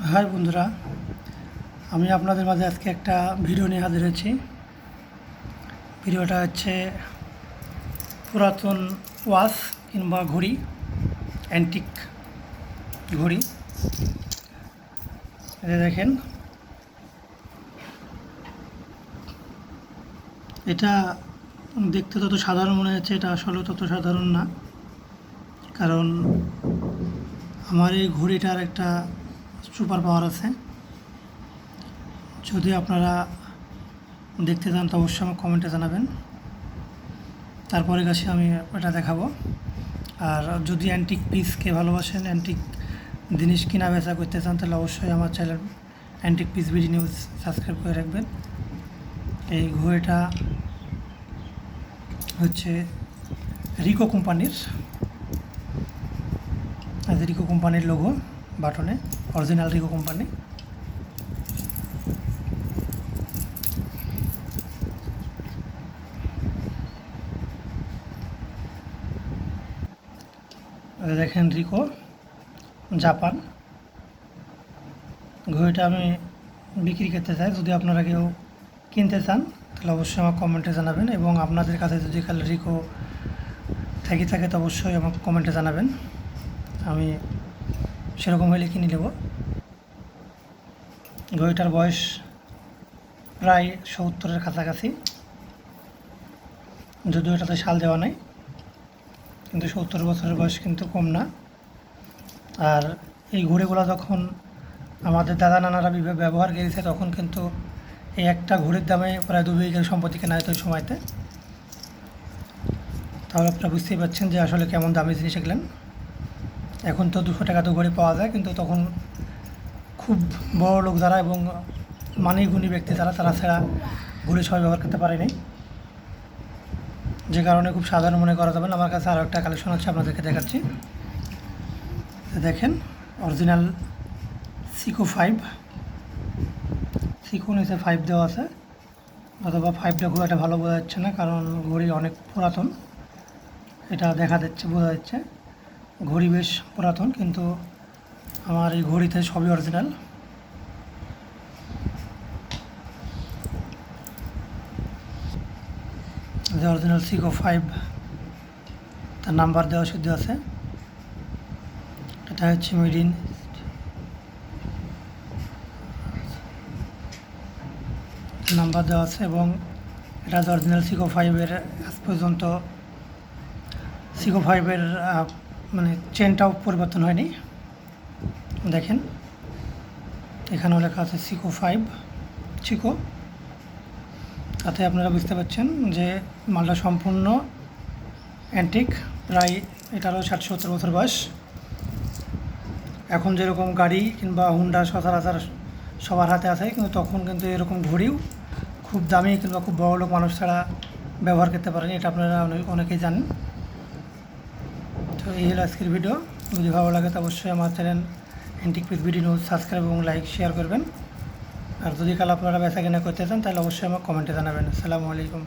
High বন্ধুরা, আমি আপনাদের মাঝে আজকে একটা ভিডিও নিয়ে হাজির হয়েছি। ভিডিওটা হচ্ছে পুরাতন ওয়াচ কিংবা ঘড়ি অ্যান্টিক ঘড়ি। এটা দেখেন। এটা দেখতে তত সাধারণ মনে হচ্ছে, এটা আসলে তত সাধারণ না। কারণ আমার এই ঘড়িটার একটা সুপার পাওয়ার আছে। যদি আপনারা দেখতে চান, তো অবশ্যই আমার কমেন্টে জানাবেন। তারপরে কাছে আমি এটা দেখাবো। আর যদি অ্যান্টিক পিসকে ভালোবাসেন অ্যান্টিক জিনিস কিনা বেচা করতে চান, তাহলে অবশ্যই আমার channel antique piece BD news subscribe করে রাখবেন। এই ঘড়িটা হচ্ছে রিকো কোম্পানির। রিকো কোম্পানির লোগো বাটনে। অরিজিনাল রিকো কোম্পানি দেখেন রিকো জাপান ঘড়িটা আমি বিক্রি করতে চাই। যদি আপনারা কেউ কিনতে চান, তাহলে অবশ্যই আমার কমেন্টে জানাবেন এবং আপনাদের কাছে যদি খালি রিকো থেকে থাকে, তো অবশ্যই আমার কমেন্টে জানাবেন। আমি সেরকম হলে কিনে নেব। ঘড়িটার বয়স প্রায় সত্তরের কাছাকাছি। যদিও এটাতে সাল দেওয়া নাই, কিন্তু সত্তর বছরের বয়স কিন্তু কম না। আর এই ঘুড়িগুলো যখন আমাদের দাদা নানারা বিভা- ব্যবহার করেছে, তখন কিন্তু এই একটা ঘুড়ির দামে প্রায় দু বিঘের সম্পত্তি কেনা হতো ওই সময়তে। তাহলে আপনারা বুঝতেই পারছেন যে আসলে কেমন দামি জিনিস এগুলেন। এখন তো দুশো টাকা তো ঘড়ি পাওয়া যায়, কিন্তু তখন খুব বড় লোক যারা এবং মানি গুণী ব্যক্তি যারা, তারা ছাড়া ঘুড়ি সবাই ব্যবহার করতে পারেনি। যে কারণে খুব সাধারণ মনে করা যাবে না। আমার কাছে আরও একটা কালেকশন আছে, আপনাদেরকে দেখাচ্ছি। দেখেন অরিজিনাল সিকো ফাইভ সিকো নিচে ফাইভ দেওয়া আছে। অথবা ফাইভটা খুব একটা ভালো বোঝা যাচ্ছে না, কারণ ঘড়ি অনেক পুরাতন। এটা দেখা যাচ্ছে, বোঝা যাচ্ছে। ঘড়ি বেশ পুরাতন, কিন্তু আমার এই ঘড়িতে সবই অরিজিনাল যে অরিজিনাল সিকো ফাইভ তার নাম্বার দেওয়া শুদ্ধ আছে। এটা হচ্ছে মিডিন নাম্বার দেওয়া আছে এবং এটা অরিজিনাল সিকো ফাইভের আজ পর্যন্ত সিকো ফাইভের মানে চেনটাও পরিবর্তন হয়নি। দেখেন, এখানেও লেখা আছে সিকো ফাইভ চিকো তাতে আপনারা বুঝতে পারছেন যে মালটা সম্পূর্ণ অ্যান্টিক প্রায় এটারও ষাট সত্তর বছর বয়স। এখন যেরকম গাড়ি কিংবা হুন্ডা সচরাচর সবার হাতে আছে, কিন্তু তখন কিন্তু এরকম ঘড়িও খুব দামি কিংবা খুব বড় লোক মানুষ ছাড়া ব্যবহার করতে পারেনি, এটা আপনারা অনেক- অনেকেই জানেন। তো এই হলো আজকের ভিডিও। যদি ভালো লাগে তো অবশ্যই আমার channel antique piece video news subscribe এবং লাইক শেয়ার করবেন। আর যদি কাল আপনারা বেচা কেনা করতে চান, তাহলে অবশ্যই আমার কমেন্টে জানাবেন। আসসালামু আলাইকুম।